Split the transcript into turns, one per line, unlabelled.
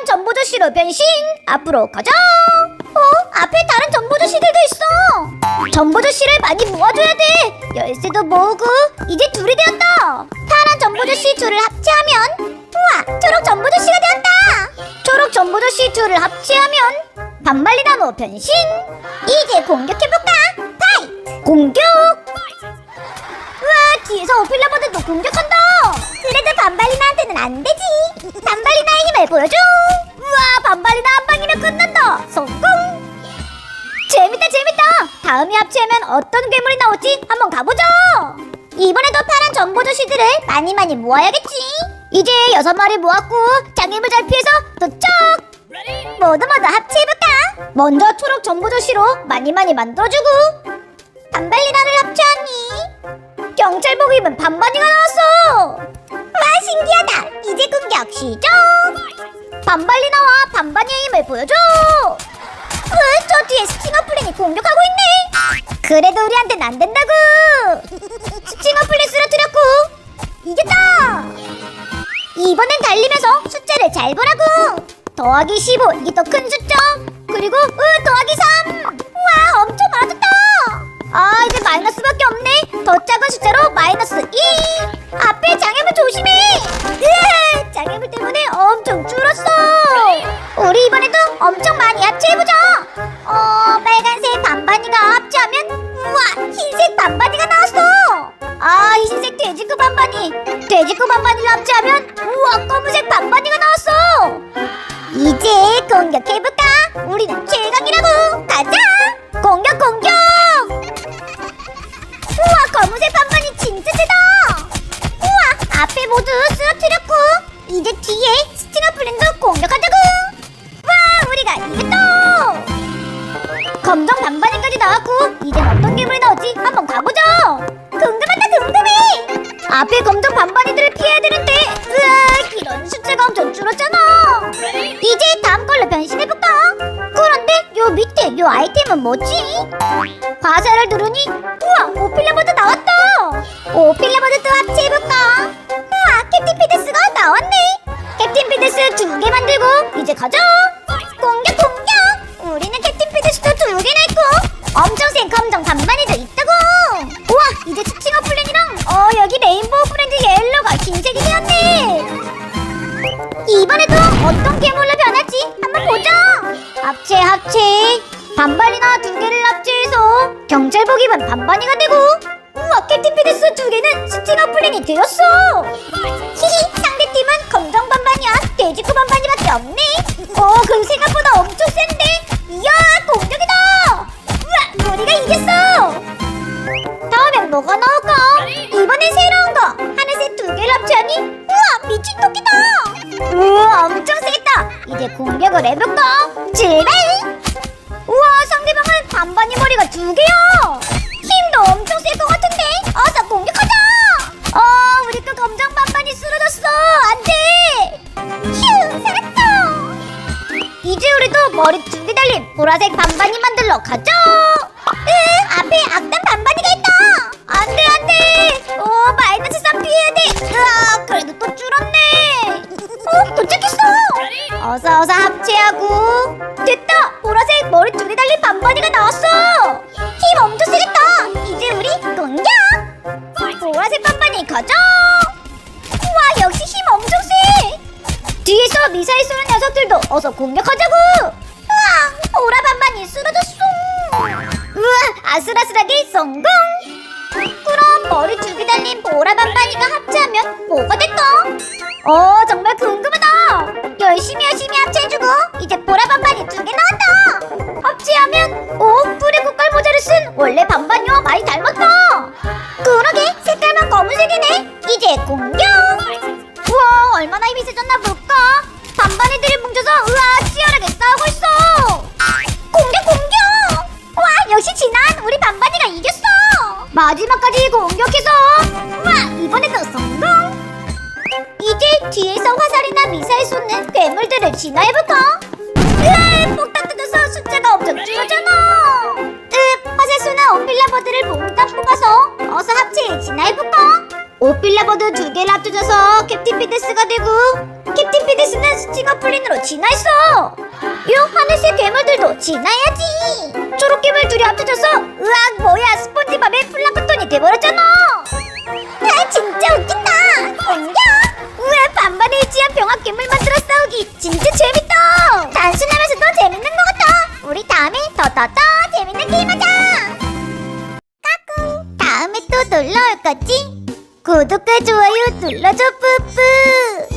파란 전보조씨로 변신! 앞으로 가자! 어? 앞에 다른 전보조씨들도 있어! 전보조씨를 많이 모아줘야 돼! 열쇠도 모으고 이제 둘이 되었다! 파란 전보조씨 둘을 합체하면 우와! 초록 전보조씨가 되었다! 초록 전보조씨 둘을 합체하면 반말리나무 변신! 이제 공격해볼까? 파이 공격! 우와 뒤에서 오필라보드도 공격한다! 그래도 반발리나한테는 안 되지! 반발리나 의 힘을 보여줘. 우와 반발리나 한 방이면 끝난다. 성공. 재밌다 재밌다. 다음에 합체하면 어떤 괴물이 나올지 한번 가보자 이번에도 파란 정보조씨들을 많이 많이 모아야겠지. 이제 여섯 마리 모았고 장애물 잘 피해서 도착. 모두 모두 합체해볼까? 먼저 초록 정보조씨로 많이 많이 만들어주고 반발리나를 합체하니 경찰복 입은 반반이가 나왔어. 와 신기하다. 이제 공격 시작 반발리 나와 반반이의 힘을 보여줘. 으, 저 뒤에 스팅어 플랜이 공격하고 있네. 그래도 우리한텐 안 된다고. 스팅어 플랜 쓰러뜨렸고 이겼다. 이번엔 달리면서 숫자를 잘 보라고. 더하기 15 이게 더 큰 숫자. 그리고 으 더하기 3 우와 엄청 많아졌다. 아 이제 마이너스밖에 없네. 더 작은 숫자로 마이너스 2 앞에 장애물 조심해. 으아 장애물 때문에 엄청 줄었어 엄청 많이 합체해보자 어 빨간색 반반이가 합체하면 우와 흰색 반반이가 나왔어. 아 흰색 돼지코 반반이 돼지코 반반이를 합체하면 우와 검은색 반반이가 나왔어. 이제 공격해볼까? 우리는 최강이라고. 가자! 공격 공격! 우와 검은색 반반이 검정 반반이까지 나왔고? 이젠 어떤 괴물이 나올지 한번 가보자 궁금하다 궁금해 앞에 검정 반반이들을 피해야 되는데 으악 이런 숫자가 엄청 줄었잖아! 이제 다음 걸로 변신해볼까? 그런데 요 밑에 요 아이템은 뭐지? 과자를 누르니 우와 오필레버드 나왔다! 오필 이번에도 어떤 괴물로 변할지 한번 보자 합체 합체. 반반이나 두 개를 합체해서 경찰복 입은 반반이가 되고 우와 캡틴 피데스 두 개는 스팅 어 플랜이 되었어. 히히 상대팀은 검정 반반이야. 돼지코 반반이밖에 없네. 어 그럼 생각보다 엄청 센데 이제 공격을 해볼까? 출발 우와 상대방은 반반이 머리가 두 개야 힘도 엄청 셀 것 같은데? 어서 공격하자! 어 우리 또 검정 반반이 쓰러졌어! 안돼! 휴 살았어 이제 우리도 머리 두 개 달린 보라색 반반이 만들러 가자 합체하고. 됐다! 보라색 머리 두개 달린 반반이가 나왔어! 힘 엄청 세겠다! 이제 우리 공격! 보라색 반반이 가자! 우와 역시 힘 엄청 세! 뒤에서 미사일 쏘는 녀석들도 어서 공격하자고! 우와 보라 반반이 쓰러졌어! 우와 아슬아슬하게 성공! 그럼 머리 두 개 달린 보라 반반이가 합체하면 뭐가 될까? 어 정말 궁금하다 열심히 열심히 합체해주고 이제 보라 반반 마지막까지 공격해서! 와 이번에도 성공! 이제 뒤에서 화살이나 미사일 쏘는 괴물들을 진화해볼까? 으아 폭탄 터져서 숫자가 엄청 줄어잖아! 으 화살 쏘는 온필라버드를 몽땅 뽑아서 어서 합체에 진화해볼까? 오필라버드 두 개를 합쳐져서 피데스가 되고 캡틴 피데스는 스팅어플린으로 진화했어. 요 하늘색 괴물들도 진화해야지. 초록 괴물 둘이 합쳐져서 으악 뭐야 스폰지밥의 플랑크톤이 돼버렸잖아. 아 진짜 웃긴다. 옮겨 우와 반반에 일치한 병합 괴물 만들어 싸우기 진짜 재밌다. 단순하면서도 재밌는 것 같아. 우리 다음에 더더더 재밌는 게임하자. 까꿍. 다음에 또 놀러 올 거지? 구독과 좋아요 눌러줘 뿌뿌